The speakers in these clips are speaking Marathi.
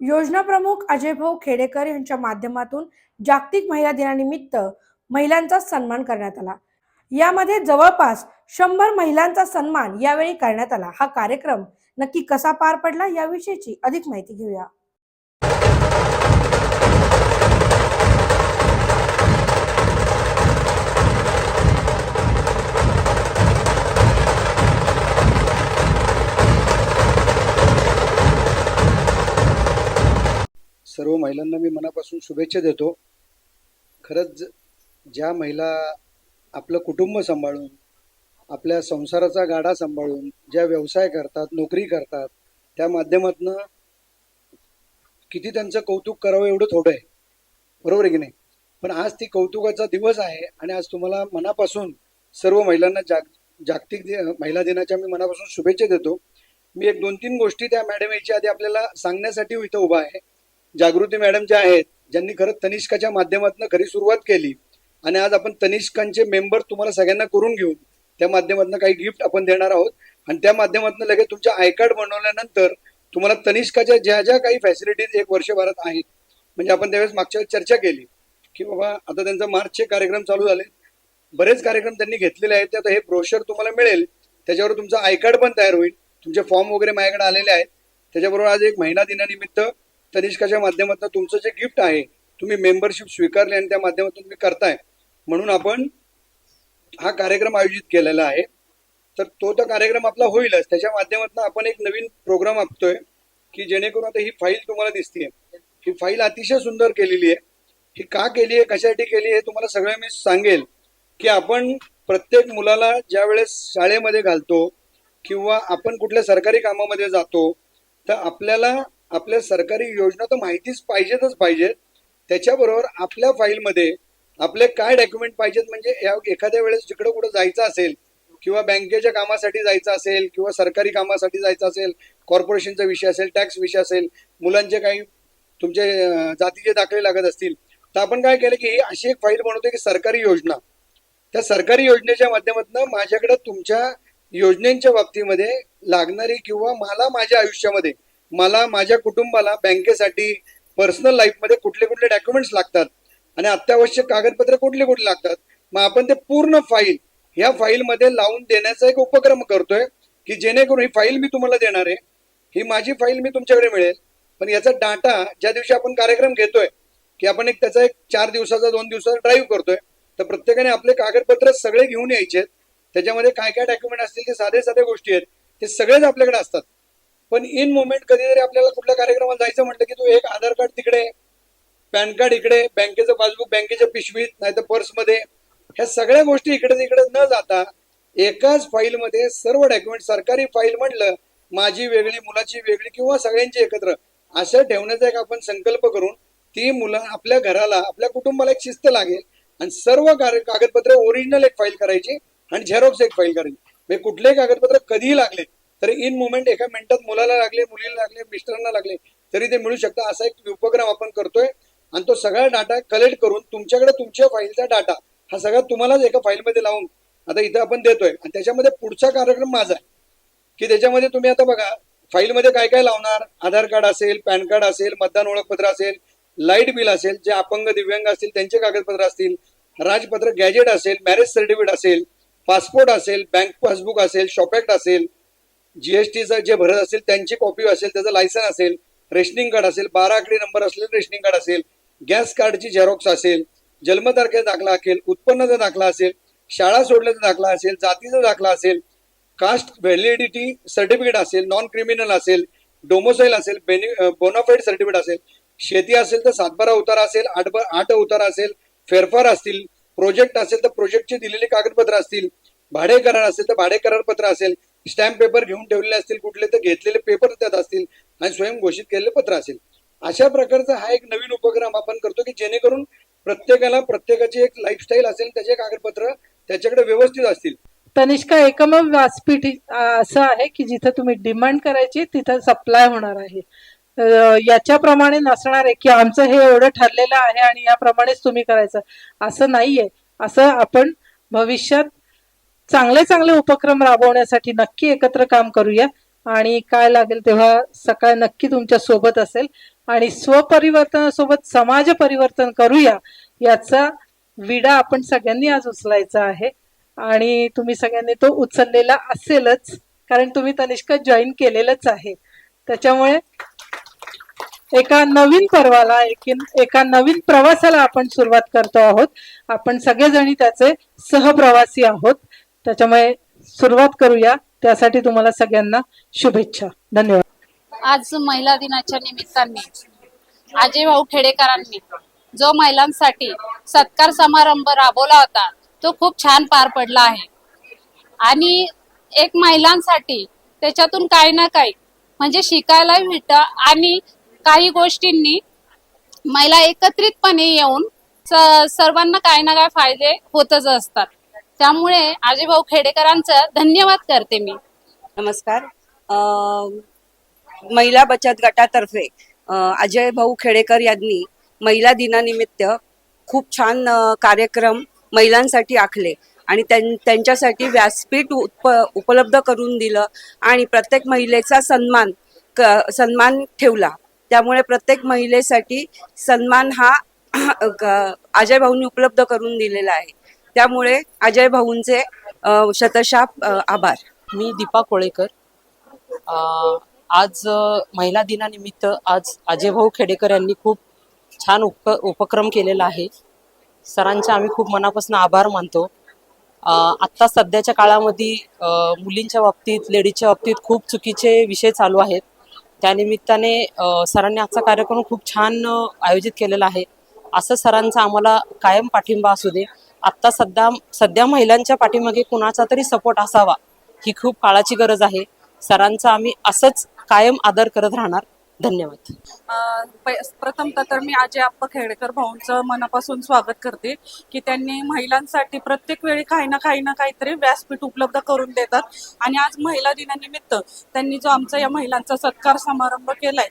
योजना प्रमुख अजय भाऊ खेडेकर यांच्या माध्यमातून जागतिक महिला दिनानिमित्त महिलांचा सन्मान करण्यात आला. यामध्ये जवळपास शंभर महिलांचा सन्मान यावेळी करण्यात आला. हा कार्यक्रम नक्की कसा पार पडला याविषयीची अधिक माहिती घेऊया. सर्व महिलांना मी मनापासून शुभेच्छा देतो. खरंच ज्या महिला आपलं कुटुंब सांभाळून आपल्या संसाराचा गाडा सांभाळून ज्या व्यवसाय करतात नोकरी करतात त्या माध्यमातनं किती त्यांचं कौतुक करावं एवढं थोडं आहे. बरोबर आहे की नाही? पण आज ती कौतुकाचा दिवस आहे आणि आज तुम्हाला मनापासून सर्व महिलांना जाग जागतिक दि महिला दिनाच्या मी मनापासून शुभेच्छा देतो. मी एक दोन तीन गोष्टी त्या मॅडम याच्या आधी आपल्याला सांगण्यासाठी इथं उभा आहे. जागृती मॅडम ज्या आहेत ज्यांनी खरं तनिष्काच्या माध्यमातून खरी सुरुवात केली आणि आज आपण तनिष्कांचे मेंबर तुम्हाला सगळ्यांना करून घेऊन त्या माध्यमातून काही गिफ्ट आपण देणार आहोत. आणि त्या माध्यमातून लगेच तुमच्या आय कार्ड बनवल्यानंतर तुम्हाला तनिष्काच्या ज्या ज्या काही फॅसिलिटीज एक वर्षभरात आहेत म्हणजे आपण त्यावेळेस मागच्या वेळेस चर्चा केली की बाबा आता त्यांचा मार्चचे कार्यक्रम चालू झाले. बरेच कार्यक्रम त्यांनी घेतलेले आहेत त्यात हे ब्रोशर तुम्हाला मिळेल. त्याच्यावर तुमचं आय कार्ड पण तयार होईल. तुमचे फॉर्म वगैरे माझ्याकडे आलेले आहेत. त्याच्याबरोबर आज एक महिना दिनानिमित्त तनिष्काच्या माध्यमातून तुमचं जे गिफ्ट आहे तुम्ही मेंबरशिप स्वीकारली आणि त्या माध्यमातून तुम्ही करताय. म्हणून आपण हा कार्यक्रम आयोजित केलेला आहे. तर तो तर कार्यक्रम आपला होईलच. त्याच्या माध्यमातून आपण एक नवीन प्रोग्राम आखतोय की जेणेकरून आता ही फाईल तुम्हाला दिसतीये. ही फाईल अतिशय सुंदर केलेली आहे. ही का केली आहे कशासाठी केली आहे तुम्हाला सगळं मी सांगेल की आपण प्रत्येक मुलाला ज्या वेळेस शाळेमध्ये घालतो किंवा आपण कुठल्या सरकारी कामामध्ये जातो तर आपल्याला आपल्या सरकारी योजना तर माहितीच पाहिजेतच पाहिजेत. त्याच्याबरोबर आपल्या फाईलमध्ये आपले काय डॉक्युमेंट पाहिजेत म्हणजे या एखाद्या वेळेस जिकडे कुठं जायचं असेल किंवा बँकेच्या कामासाठी जायचं असेल किंवा सरकारी कामासाठी जायचं असेल कॉर्पोरेशनचा विषय असेल टॅक्स विषय असेल मुलांचे काही तुमचे जातीचे दाखले लागत असतील तर आपण काय केलं की ही अशी एक फाईल बनवतो की सरकारी योजना. त्या सरकारी योजनेच्या माध्यमातून माझ्याकडे तुमच्या योजनेच्या बाबतीमध्ये लागणारी किंवा मला माझ्या आयुष्यामध्ये मला माझ्या कुटुंबाला बँकेसाठी पर्सनल लाईफमध्ये कुठले कुठले डॉक्युमेंट्स लागतात आणि अत्यावश्यक कागदपत्र कुठले कुठले लागतात मग आपण ते पूर्ण फाईल ह्या फाईलमध्ये लावून देण्याचा एक उपक्रम करतोय की जेणेकरून ही फाईल मी तुम्हाला देणार आहे. ही माझी फाईल मी तुमच्याकडे मिळेल. पण याचा डाटा ज्या दिवशी आपण कार्यक्रम घेतोय की आपण एक त्याचा एक चार दिवसाचा दोन दिवसाचा ड्राईव्ह करतोय तर प्रत्येकाने आपले कागदपत्र सगळे घेऊन यायचे त्याच्यामध्ये काय काय डॉक्युमेंट असतील ते साधे साधे गोष्टी आहेत ते सगळेच आपल्याकडे असतात. पण इन मुवमेंट कधीतरी आपल्याला कुठल्या कार्यक्रमाला जायचं म्हटलं की तू एक आधार कार्ड तिकडे पॅन कार्ड इकडे बँकेचं पासबुक बँकेच्या पिशवीत नाहीतर पर्समध्ये ह्या सगळ्या गोष्टी इकडे तिकडे न जाता एकाच फाईलमध्ये सर्व डॉक्युमेंट सरकारी फाईल म्हटलं माझी वेगळी मुलाची वेगळी किंवा सगळ्यांची एकत्र असं ठेवण्याचा एक आपण संकल्प करून ती मुलं आपल्या घराला आपल्या कुटुंबाला एक शिस्त लागेल आणि सर्व कागदपत्र ओरिजिनल एक फाईल करायची आणि झेरॉक्स एक फाईल करायची. म्हणजे कुठलेही कागदपत्र कधीही लागले तर इन मुमेंट एका मिनिटात मुलाला लागले मुलीला लागले मिस्टरांना लागले तरी ते मिळू शकतं. असा एक उपक्रम आपण करतोय. आणि तो सगळा डाटा कलेक्ट करून तुमच्याकडे तुमच्या फाईलचा डाटा हा सगळा तुम्हालाच एका फाईलमध्ये लावून आता इथं आपण देतोय. आणि त्याच्यामध्ये पुढचा कार्यक्रम माझा आहे. की त्याच्यामध्ये तुम्ही आता बघा फाईलमध्ये काय काय लावणार? आधार कार्ड असेल पॅन कार्ड असेल मतदान ओळखपत्र असेल लाइट बिल असेल जे अपंग दिव्यांग असतील त्यांचे कागदपत्र असतील राजपत्र गॅजेट असेल मॅरेज सर्टिफिकेट असेल पासपोर्ट असेल बँक पासबुक असेल शॉपॅक्ट असेल जीएसटीचं जे भरत असेल त्यांची कॉपी असेल त्याचं लायसन असेल रेशनिंग कार्ड असेल बारा आकडी नंबर असलेलं रेशनिंग कार्ड असेल गॅस कार्डची झेरॉक्स असेल जन्मतारखेचा दाखला असेल उत्पन्नाचा दाखला असेल शाळा सोडल्याचा दाखला असेल जातीचा दाखला असेल कास्ट व्हॅलिडिटी सर्टिफिकेट असेल नॉन क्रिमिनल असेल डोमोसाईल असेल बेनि बोनाफाईड सर्टिफिकेट असेल शेती असेल तर सातबारा उतारा असेल आठ आठ उतारा असेल फेरफार असतील प्रोजेक्ट असेल तर प्रोजेक्टची दिलेली कागदपत्र असतील भाडे करार असेल तर भाडे करारपत्र असेल स्टॅम्प पेपर घेऊन ठेवलेले असतील कुठले तर घेतलेले पेपर त्यात असतील आणि स्वयं घोषित केलेले पत्र असेल. अशा प्रकारचा हा एक नवीन उपक्रम आपण करतो की जेणेकरून प्रत्येकाला प्रत्येकाची एक लाईफस्टाईल असेल त्याचे कागदपत्र त्याच्याकडे व्यवस्थित असतील. तनिष्का एकमेव व्यासपीठ असं आहे की जिथं तुम्ही डिमांड करायची तिथं सप्लाय होणार आहे. याच्याप्रमाणे नसणार आहे की आमचं हे एवढं ठरलेलं आहे आणि याप्रमाणेच तुम्ही करायचं. असं नाहीये. असं आपण भविष्यात चांगले चांगले उपक्रम राबवण्यासाठी नक्की एकत्र काम करूया. आणि काय लागेल तेव्हा सकाळ नक्की तुमच्यासोबत असेल. आणि स्वपरिवर्तनासोबत समाज परिवर्तन करूया याचा विडा आपण सगळ्यांनी आज उचलायचा आहे. आणि तुम्ही सगळ्यांनी तो उचललेला असेलच कारण तुम्ही तनिष्का जॉईन केलेलंच आहे. त्याच्यामुळे एका नवीन पर्वाला एका नवीन प्रवासाला आपण सुरुवात करतो आहोत. आपण सगळेजणी त्याचे सहप्रवासी आहोत. त्याच्यामुळे सुरुवात करूया. त्यासाठी तुम्हाला सगळ्यांना शुभेच्छा. धन्यवाद. आज महिला दिनाच्या निमित्ताने अजय भाऊ खेडेकरांनी जो महिलांसाठी सत्कार समारंभ राबवला होता तो खूप छान पार पडला आहे. आणि एक महिलांसाठी त्याच्यातून काही ना काही म्हणजे शिकायला भेटतं आणि काही गोष्टींनी महिला एकत्रितपणे येऊन सर्वांना काही ना काही फायदे होतच असतात. त्यामुळे अजय भाऊ खेडेकरांचं धन्यवाद करते मी. नमस्कार. महिला बचत गटातर्फे अजय भाऊ खेडेकर यांनी महिला दिनानिमित्त खूप छान कार्यक्रम महिलांसाठी आखले आणि त्यांच्यासाठी व्यासपीठ उप उपलब्ध करून दिलं आणि प्रत्येक महिलेचा सन्मान क सन्मान ठेवला. त्यामुळे प्रत्येक महिलेसाठी सन्मान हा अजय भाऊंनी उपलब्ध करून दिलेला आहे. त्यामुळे अजय भाऊंचे शतशाप आभार. मी दीपा कोळेकर. आज महिला दिनानिमित्त आज अजय भाऊ खेडेकर यांनी खूप छान उप उपक्रम केलेला आहे. सरांचे आम्ही खूप मनापासून आभार मानतो. आत्ता सध्याच्या काळामध्ये मुलींच्या बाबतीत लेडीजच्या बाबतीत खूप चुकीचे विषय चालू आहेत. त्यानिमित्ताने सरांनी आजचा कार्यक्रम खूप छान आयोजित केलेला आहे. असं सरांचा आम्हाला कायम पाठिंबा असू दे. आत्ता सध्या सध्या महिलांच्या पाठीमागे कुणाचा तरी सपोर्ट असावा ही खूप काळाची गरज आहे. सरांचा आम्ही असंच कायम आदर करत राहणार. धन्यवाद. अं, प- प्रथमतः तर मी अजय आप्पा खेडेकर भाऊंचं मनापासून स्वागत करते की त्यांनी महिलांसाठी प्रत्येक वेळी काही ना काही ना काहीतरी व्यासपीठ उपलब्ध करून देतात. आणि आज महिला दिनानिमित्त त्यांनी जो आमचा या महिलांचा सत्कार समारंभ केलाय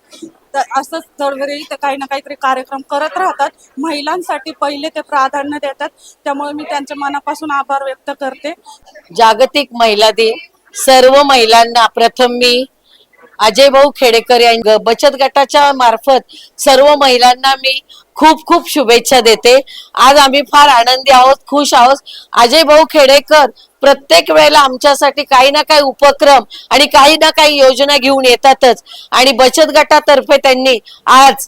तर असंच दरवेळी ते काही ना काहीतरी कार्यक्रम करत राहतात. महिलांसाठी पहिले ते प्राधान्य देतात. त्यामुळे मी त्यांच्या मनापासून आभार व्यक्त करते. जागतिक महिला दिन. सर्व महिलांना प्रथम मी अजय भाऊ खेडेकर या बचत गटाच्या मार्फत सर्व महिलांना मी खूप खूप शुभेच्छा देते. आज आम्ही फार आनंदी आहोत खुश आहोत. अजय भाऊ खेडेकर प्रत्येक वेळेला आमच्यासाठी काही ना काही उपक्रम आणि काही ना काही योजना घेऊन येतातच. आणि बचत गटातर्फे त्यांनी आज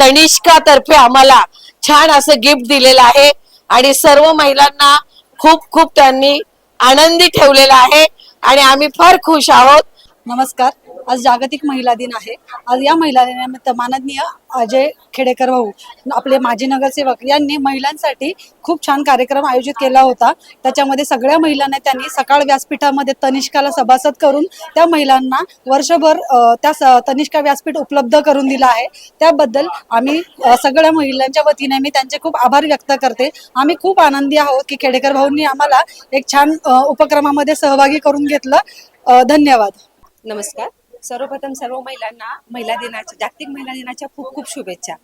तनिष्का तर्फे आम्हाला छान असं गिफ्ट दिलेलं आहे. आणि सर्व महिलांना खूप खूप त्यांनी आनंदी ठेवलेला आहे. आणि आम्ही फार खुश आहोत. नमस्कार. आज जागतिक महिला दिन आहे. आज या महिला दिनानिमित्त माननीय अजय खेडेकर भाऊ आपले माजी नगरसेवक यांनी महिलांसाठी खूप छान कार्यक्रम आयोजित केला होता. त्याच्यामध्ये सगळ्या महिलांना त्यांनी सकाळ व्यासपीठामध्ये तनिष्काला सभासद करून त्या महिलांना वर्षभर त्या स- तनिष्का व्यासपीठ उपलब्ध करून दिलं आहे. त्याबद्दल आम्ही सगळ्या महिलांच्या वतीने मी त्यांचे खूप आभार व्यक्त करते. आम्ही खूप आनंदी आहोत की खेडेकर भाऊंनी आम्हाला एक छान उपक्रमामध्ये सहभागी करून घेतलं. धन्यवाद. नमस्कार. सर्वप्रथम सर्व महिलांना महिला दिनाच्या जागतिक महिला दिनाच्या खूप खूप शुभेच्छा.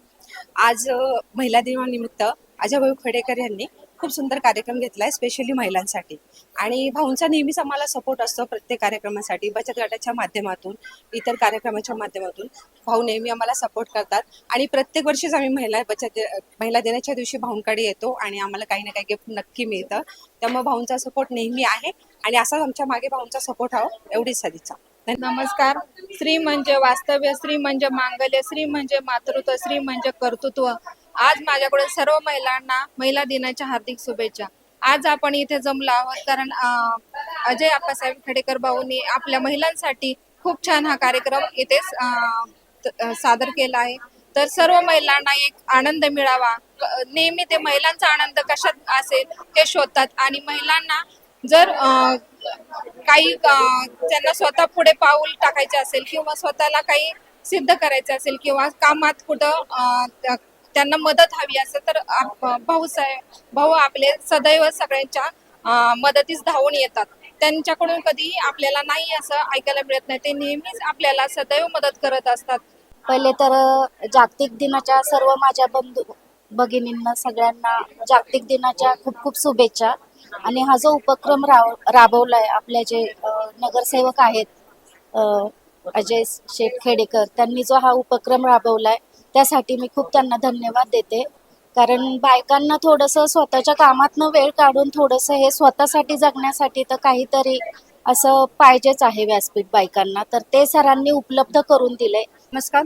आज महिला दिनानिमित्त अजयभाऊ खडेकर यांनी खूप सुंदर कार्यक्रम घेतला आहे स्पेशली महिलांसाठी. आणि भाऊंचा नेहमीच आम्हाला सपोर्ट असतो प्रत्येक कार्यक्रमासाठी बचत गटाच्या माध्यमातून इतर कार्यक्रमाच्या माध्यमातून. भाऊ नेहमी आम्हाला सपोर्ट करतात. आणि प्रत्येक वर्षीच आम्ही महिला बचत महिला दिनाच्या दिवशी भाऊंकडे येतो आणि आम्हाला काही ना काही गिफ्ट नक्की मिळतं. त्यामुळे भाऊंचा सपोर्ट नेहमी आहे. आणि असाच आमच्या मागे भाऊंचा सपोर्ट हवा एवढीच सदिच्छा. नमस्कार. स्त्री म्हणजे वास्तव्य स्त्री म्हणजे मांगल्य स्त्री म्हणजे मातृत्व स्त्री म्हणजे कर्तृत्व. आज माझ्याकडून सर्व महिलांना महिला दिनाच्या हार्दिक शुभेच्छा. आज आपण इथे जमलो आहोत कारण अजय आप्पासाहेब खेडेकर भाऊंनी आपल्या महिलांसाठी खूप छान हा कार्यक्रम इथे सादर केला आहे. तर सर्व महिलांना एक आनंद मिळावा. नेहमी ते महिलांचा आनंद कशात असेल ते शोधतात. आणि महिलांना जर काही त्यांना स्वतः पुढे पाऊल टाकायचे असेल किंवा स्वतःला काही सिद्ध करायचं असेल किंवा कामात कुठं त्यांना मदत हवी असेल तर भाऊ भाऊ आपले सदैव सगळ्यांच्या मदतीस धावून येतात. त्यांच्याकडून कधीही आपल्याला नाही असं ऐकायला मिळत नाही. ते नेहमीच आपल्याला सदैव मदत करत असतात. पहिले तर जागतिक दिनाच्या सर्व माझ्या बंधू भगिनींना सगळ्यांना जागतिक दिनाच्या खूप खूप शुभेच्छा. आणि हा जो उपक्रम राव राबवलाय आपले जे नगरसेवक आहेत अजय शेठ खेडेकर त्यांनी जो हा उपक्रम राबवलाय त्यासाठी मी खूप त्यांना धन्यवाद देते. कारण बायकांना थोडंसं स्वतःच्या कामातनं वेळ काढून थोडंसं हे स्वतःसाठी जगण्यासाठी तर काहीतरी असं पाहिजेच आहे व्यासपीठ बायकांना. तर ते सरांनी उपलब्ध करून दिले नमस्कार.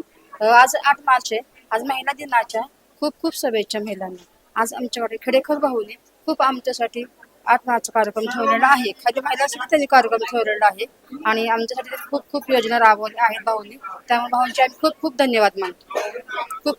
आज आठ मार्च आहे. आज महिला दिनाच्या. खूप खूप शुभेच्छा महिलांना. आज आमच्याकडे खेडेकर भाऊने खूप आमच्यासाठी आठ मार्च कार्यक्रम ठेवलेला आहे. खाली महिलांसाठी त्यांनी कार्यक्रम ठेवलेला आहे. आणि आमच्यासाठी खूप खूप योजना राबवल्या आहेत भाऊनी. त्यामुळे भाऊंचे आम्ही खूप खूप धन्यवाद मानतो. खूप